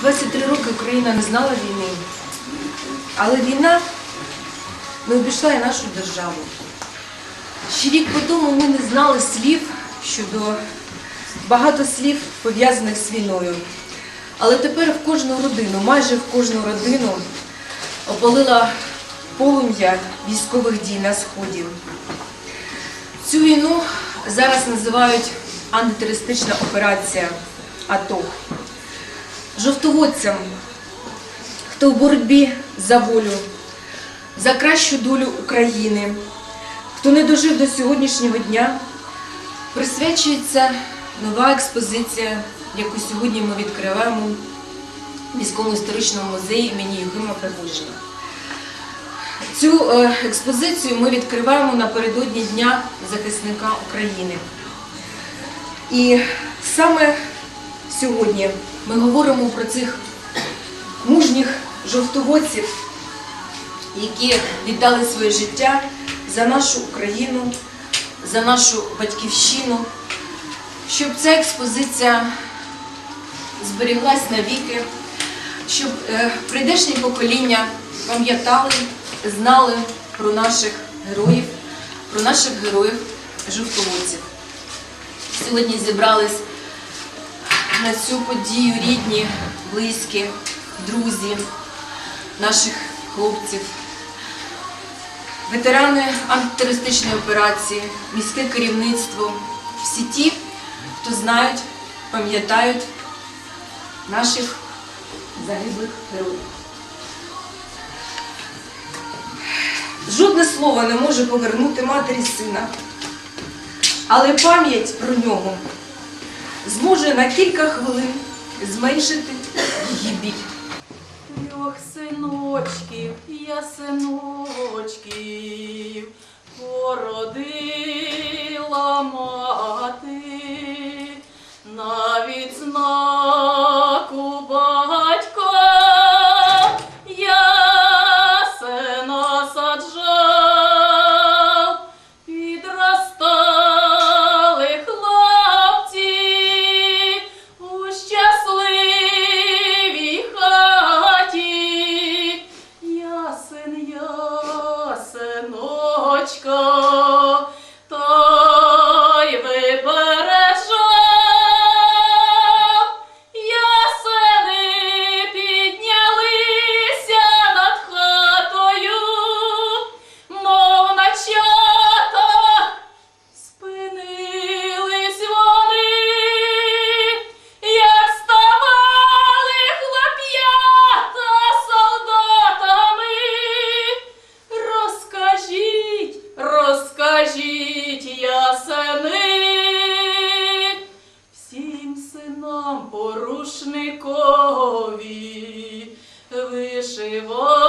23 роки Україна не знала війни, але війна не обійшла і нашу державу. Ще рік по тому ми не знали слів щодо багато слів пов'язаних з війною. Але тепер в кожну родину, майже в кожну родину опалила полум'я військових дій на сході. Цю війну зараз називають антитерористична операція АТО. Жовтоводцям, хто в боротьбі за волю, за кращу долю України, хто не дожив до сьогоднішнього дня, присвячується нова експозиція, яку сьогодні ми відкриваємо в військово-історичному музеї імені Євгена Пригожина. Цю е, експозицію ми відкриваємо напередодні Дня захисника України. І саме сьогодні ми говоримо про цих мужніх жовтоводців, які віддали своє життя за нашу Україну, за нашу батьківщину, щоб ця експозиція зберіглась навіки, щоб е, прийдешні покоління пам'ятали, знали про наших героїв, про наших героїв жовтоводців. Сьогодні зібрались на цю подію рідні, близькі, друзі наших хлопців, ветерани антитерористичної операції, міське керівництво, всі ті, хто знають, пам'ятають наших загиблих героїв. Жодне слово не може повернути матері сина, але пам'ять про нього зможе на кілька хвилин зменшити її біль. Трьох синочків, я синочків, породила мати, навіть знаку Ясен, ясеночка, синам порушникові. Вишивала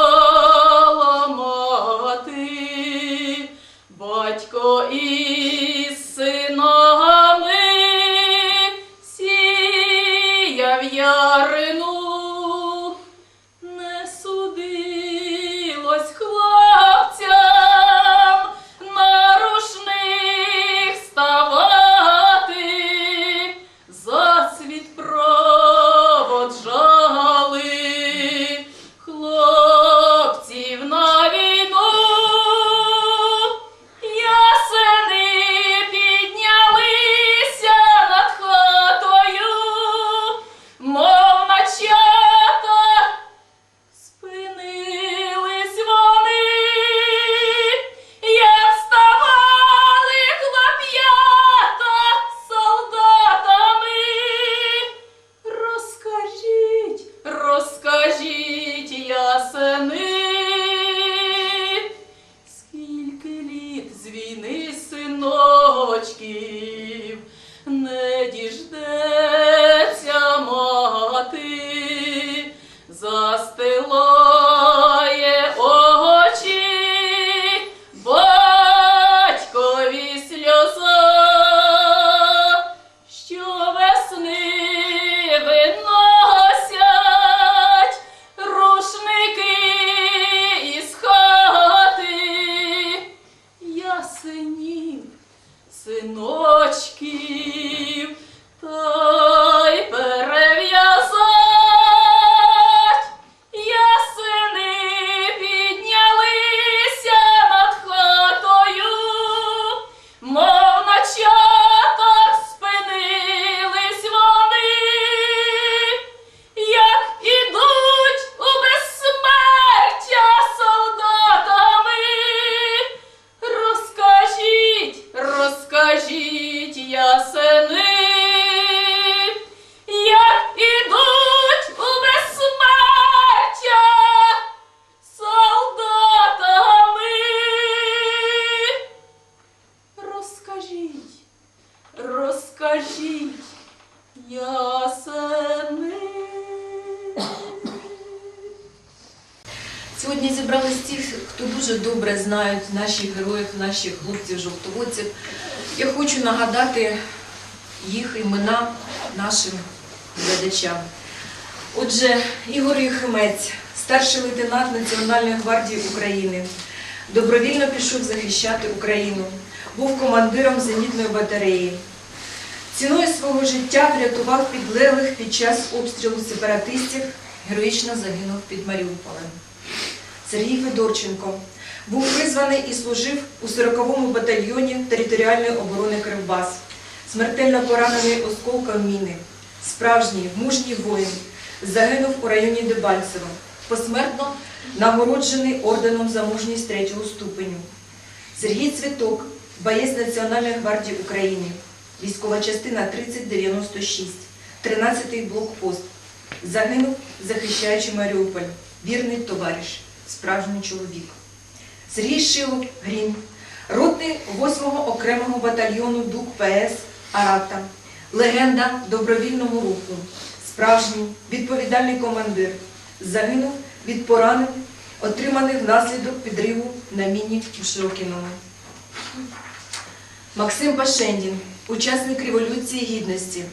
Сьогодні зібрались ті, хто дуже добре знають наших героїв, наших хлопців-жовтоводців. Я хочу нагадати їх імена нашим глядачам. Отже, Ігор Юхимець, старший лейтенант Національної гвардії України, добровільно пішов захищати Україну, був командиром зенітної батареї. Ціною свого життя врятував підлеглих під час обстрілу сепаратистів, героїчно загинув під Маріуполем. Сергій Федорченко. Був призваний і служив у 40-му батальйоні територіальної оборони Кривбас, смертельно поранений осколком міни. Справжній мужній воїн. Загинув у районі Дебальцево, посмертно нагороджений орденом за мужність третього ступеню. Сергій Цвіток, боєць Національної гвардії України, військова частина 3096, 13-й блокпост. Загинув, захищаючи Маріуполь, вірний товариш, справжній чоловік. Сергій Шилов, Грім, ротний 8-го окремого батальйону ДУК ПС Арата, легенда добровільного руху, справжній відповідальний командир. Загинув від поранень, отриманих внаслідок підриву на міні у Широкіному. Максим Пашендін, учасник Революції Гідності.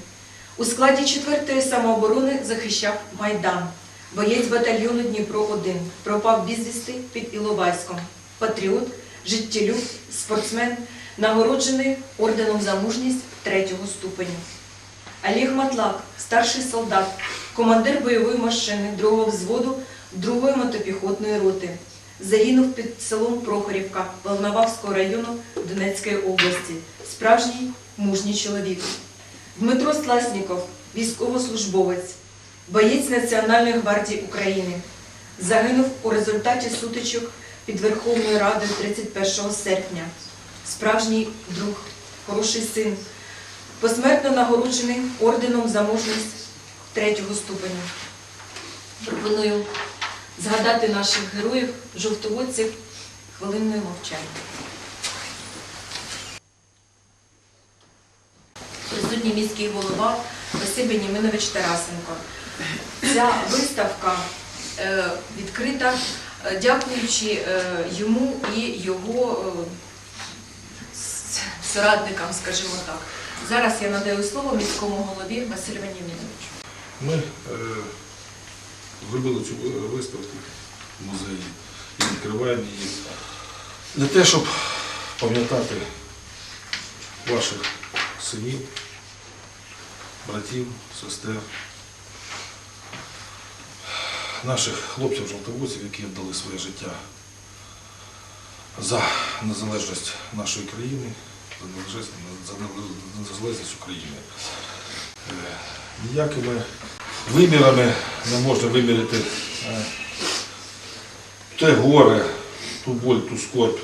У складі 4-ї самооборони захищав Майдан. Боєць батальйону Дніпро-1 пропав безвісти під Іловайськом. Патріот, життєлюб, спортсмен, нагороджений орденом за мужність третього ступеню. Олег Матлак, старший солдат, командир бойової машини 2-го взводу 2-ї мотопіхотної роти. Загинув під селом Прохорівка Волновавського району Донецької області. Справжній мужній чоловік. Дмитро Сласніков, військовослужбовець, боєць Національної гвардії України. Загинув у результаті сутичок під Верховною Радою 31 серпня. Справжній друг, хороший син, посмертно нагороджений орденом за мужність третього ступеня. Пропоную згадати наших героїв, жовтоводців хвилинною мовчання. Присутній міський голова Василь Беніминович Тарасенко. Ця виставка е, відкрита, е, дякуючи е, йому і його соратникам, скажімо так. Зараз я надаю слово міському голові Василю Беніміновичу. Ми зробили цю виставку в музеї і відкриваємо її не те, щоб пам'ятати ваших синів, братів, сестер, наших хлопців-жовтоводців, які віддали своє життя за незалежність нашої країни, за незалежність, України. Е, Ніякими вимірами не можна виміряти е, те горе, ту боль, ту скорбь,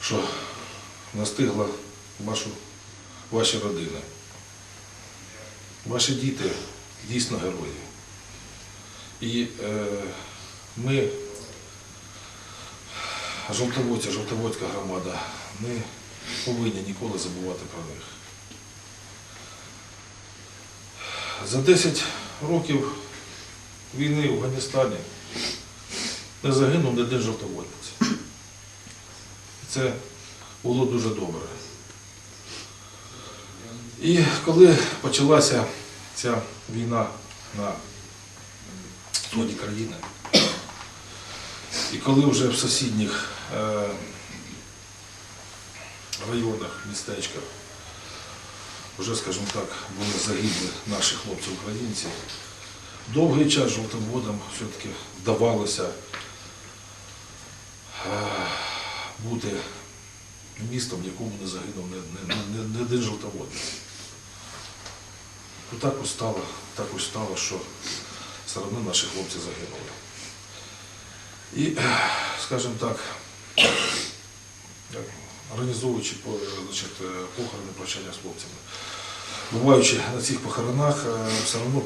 що настигла вашу, ваші родини. Ваші діти дійсно герої. І е, ми, жовтоводця, жовтоводська громада, не повинні ніколи забувати про них. За 10 років війни в Афганістані не загинув ні один жовтоводець. Це було дуже добре. І коли почалася ця війна на сході країни, і коли вже в сусідніх е, районах, містечках вже, скажімо так, були загиблі наші хлопці-українці. Довгий час жовтоводам все-таки вдавалося е, бути містом, в якому не загинув ні, ні, ні, ні один жовтоводець. Ну, так ось стало, так ось стало, що все одно наші хлопці загинули. І, скажімо так, організовуючи е, похорони прощання з хлопцями. Буваючи на цих похоронах, е, все одно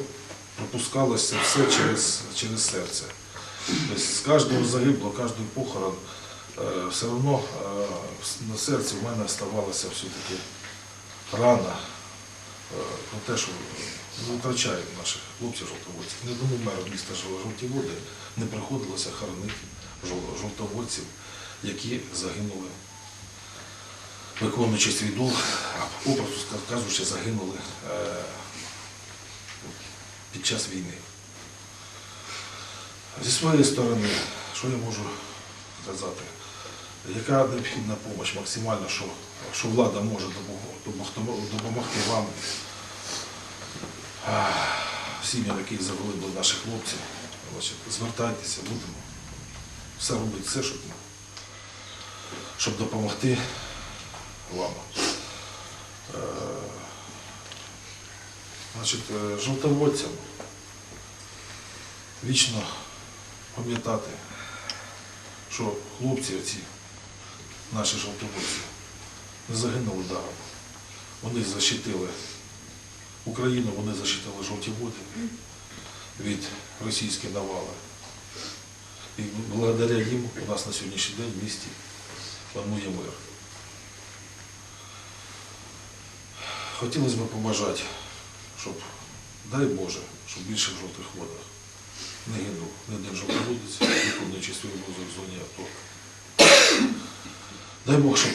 пропускалося все через, через серце. Тобто з кожного загиблого, кожний похорон, е, все одно на серці в мене ставалася все-таки рана про те, що втрачаємо наших хлопців жовтоводців. Не одному меру міста Жов- Жовті Води не приходилося хоронити жов- жовтоводців, які загинули, виконуючи свій а попросту кажучи, загинули е, під час війни. Зі своєї сторони, що я можу сказати? Яка необхідна допомога максимально, що, що влада може допомогти, вам, сім'ям, які загинули наших хлопців, значить, звертайтеся, будемо все робити, все, щоб, щоб допомогти вам. Е, Значить, е, жовтоводцям вічно пам'ятати, що хлопці оці, наші жовтоводці, не загинули даром. Вони защитили Україну, вони защитили жовті води від російської навали. І благодаря їм у нас на сьогоднішній день в місті панує мир. Хотілося б побажати, щоб, дай Боже, щоб більше в жовтих водах не гинув ні один жовтоводець, виконуючи свій обов'язок в зоні АТО. Дай Бог, щоб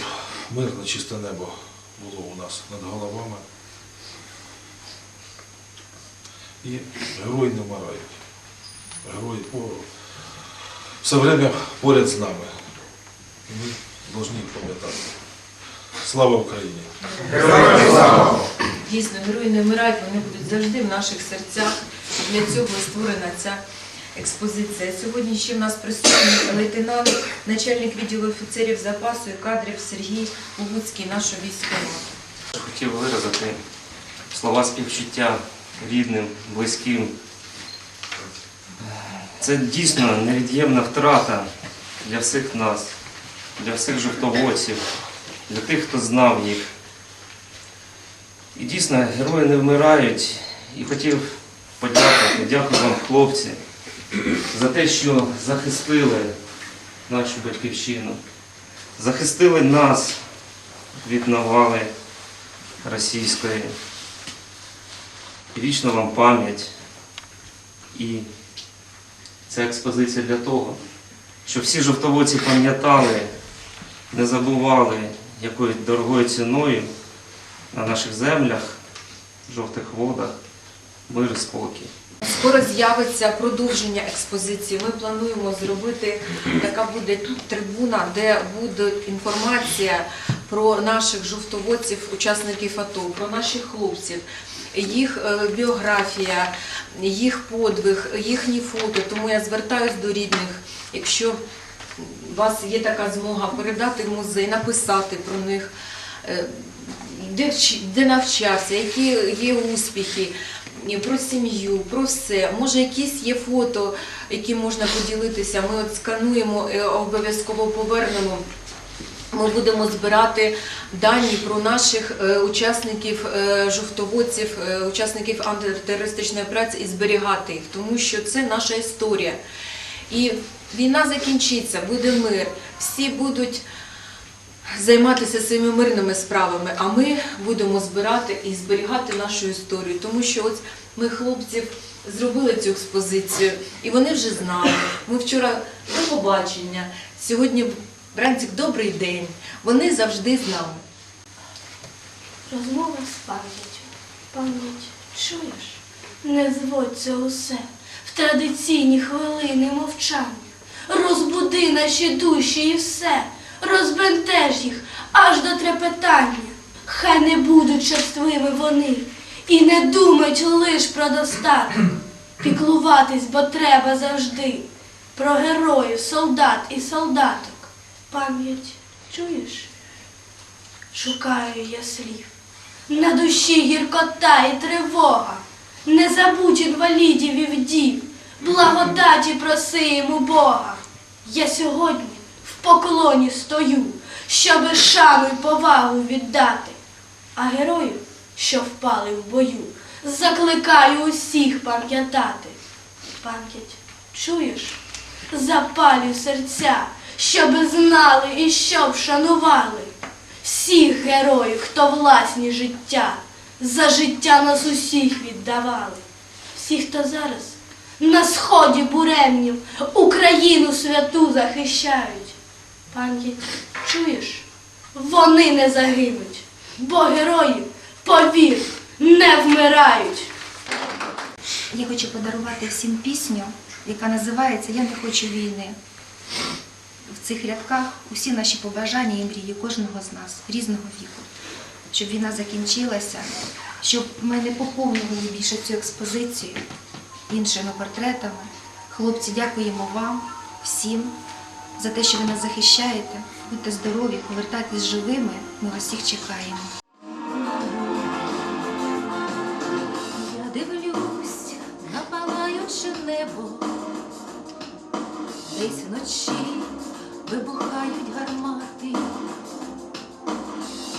мирне чисте небо було у нас над головами. І герої не вмирають. Герої все время поряд з нами. І ми повинні їх пам'ятати. Слава Україні! Дійсно, герої не вмирають, вони будуть завжди в наших серцях. Для цього створена ця експозиція. Сьогодні ще в нас присутній лейтенант, начальник відділу офіцерів запасу і кадрів Сергій Угуцький, нашого військового. Хотів виразити слова співчуття рідним, близьким. Це дійсно невід'ємна втрата для всіх нас, для всіх жовтоводців, для тих, хто знав їх. І дійсно герої не вмирають. І хотів подякувати, дякую вам, хлопці, за те, що захистили нашу батьківщину, захистили нас від навали російської. Вічна вам пам'ять. І ця експозиція для того, щоб всі жовтоводці пам'ятали, не забували, якою дорогою ціною на наших землях, жовтих водах, мир і спокій. Скоро з'явиться продовження експозиції. Ми плануємо зробити така буде трибуна, де буде інформація про наших жовтоводців, учасників АТО, про наших хлопців, їх е, біографія, їх подвиг, їхні фото. Тому я звертаюсь до рідних, якщо у вас є така змога передати в музей, написати про них. е, Де, де навчався, які є успіхи, про сім'ю, про все. Може, якісь є фото, які можна поділитися. Ми от скануємо, е, обов'язково повернемо. Ми будемо збирати дані про наших е, учасників е, жовтоводців, е, учасників антитерористичної операції і зберігати їх, тому що це наша історія. І війна закінчиться, буде мир, всі будуть займатися своїми мирними справами, а ми будемо збирати і зберігати нашу історію. Тому що ось ми хлопців зробили цю експозицію, і вони вже знали. Ми вчора до побачення, сьогодні Бранцик, добрий день. Вони завжди з нами. Розмова з пам'яттю. Пам'ять, чуєш? Не зводь це усе в традиційні хвилини мовчання. Розбуди наші душі і все, розбентеж їх аж до трепетання. Хай не будуть черствими вони і не думають лиш про достаток. Піклуватись, бо треба завжди про героїв, солдат і солдаток. Пам'ять, чуєш? Шукаю я слів. На душі гіркота і тривога. Не забудь інвалідів і вдів, благодаті просимо Бога. Я сьогодні в поклоні стою, щоби шану й повагу віддати. А героїв, що впали в бою, закликаю усіх пам'ятати. Пам'ять, чуєш? Запалю серця, щоби знали і щоб шанували всіх героїв, хто власні життя за життя нас усіх віддавали. Всі, хто зараз на сході буремнів Україну святу захищають. Пам'ять, чуєш? Вони не загинуть, бо герої, повір, не вмирають. Я хочу подарувати всім пісню, яка називається Я не хочу війни. В цих рядках усі наші побажання і мрії кожного з нас різного віку. Щоб війна закінчилася, щоб ми не поповнювали більше цю експозицію іншими портретами. Хлопці, дякуємо вам всім за те, що ви нас захищаєте. Будьте здорові, повертайтесь живими. Ми вас всіх чекаємо. Я дивлюсь на палаюче небо, десь вночі вибухають гармати,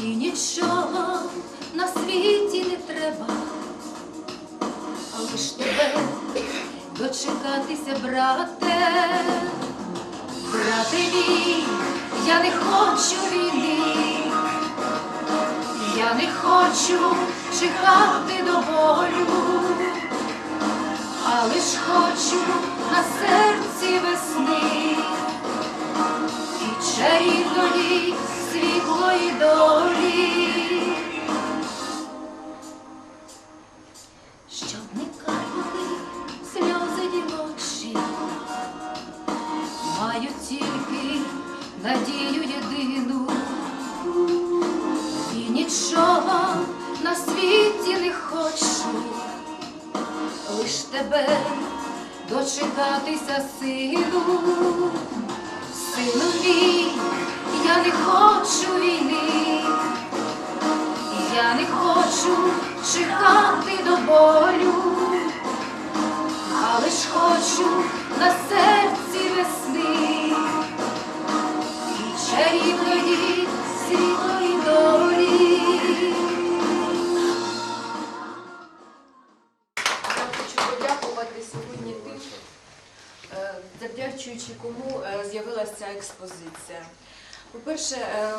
і нічого на світі не треба, а лиш тебе дочекатися, брате, брате мій, я не хочу війни. Я не хочу чекати до болю, а лиш хочу на серці весни чарівної світлої долі. Щоб не капали сльози дівочі, маю тільки надію єдину. І нічого на світі не хочу, лиш тебе дочекатися сину, сину мій, я не хочу війни, я не хочу чекати до болю, але ж хочу на серці весни. І чарівної світлої долі. Завдячуючи кому е, з'явилася ця експозиція. По-перше, е,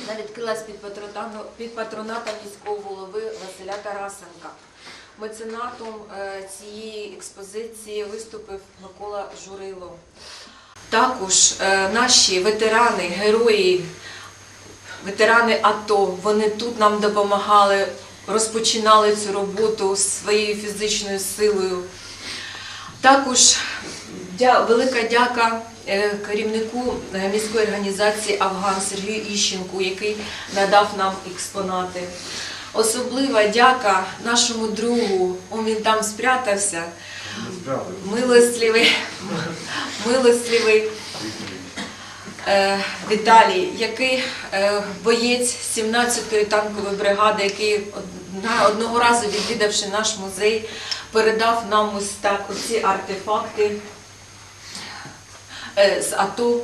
вона відкрилась під патронатом, під патронатом міського голови Василя Тарасенка. Меценатом е, цієї експозиції виступив Микола Журило. Також е, наші ветерани, герої, ветерани АТО, вони тут нам допомагали, розпочинали цю роботу своєю фізичною силою. Також велика дяка е, керівнику е, міської організації Афган Сергію Іщенку, який надав нам експонати. Особлива дяка нашому другу, він там спрятався, милостливий, милостливий е, Віталій, який боєць 17-ї танкової бригади, який одного разу відвідавши наш музей, передав нам ось так оці артефакти е, з АТО,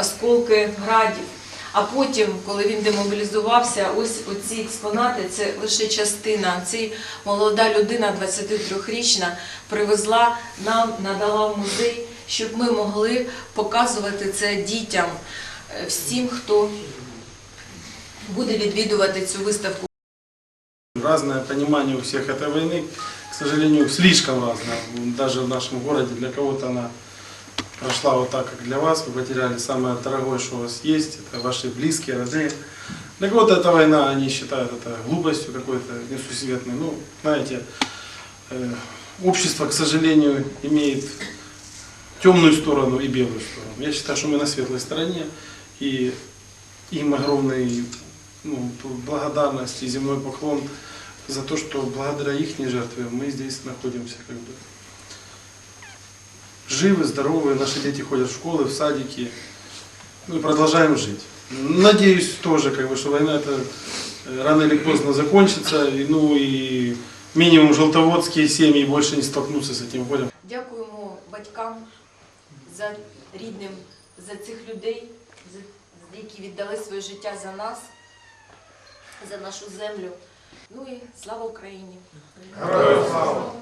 осколки градів. А потім, коли він демобілізувався, ось оці експонати це лише частина. Ця молода людина, 23-річна, привезла нам, надала в музей, щоб ми могли показувати це дітям, е, всім, хто буде відвідувати цю виставку. Разное понимание у всех этой войны, к сожалению, слишком разное. Даже в нашем городе для кого-то она прошла вот так, как для вас. Вы потеряли самое дорогое, что у вас есть. Это ваши близкие, родные. Для кого-то эта война, они считают это глупостью какой-то несусветной. Ну, знаете, э, общество, к сожалению, имеет темную сторону и белую сторону. Я считаю, что мы на светлой стороне. И им огромный ну, благодарность и земной поклон за то, что благодаря их жертве мы здесь находимся как бы живы, здоровы, наши дети ходят в школы, в садики, ну и продолжаем жить. Надеюсь тоже, как бы, что война это э, рано или поздно закончится, и, ну и минимум желтоводские семьи больше не столкнутся с этим горем. Дякуємо батькам за рідним, за цих людей, за- які віддали своє життя за нас, за нашу землю. Ну і слава Україні! Героям слава!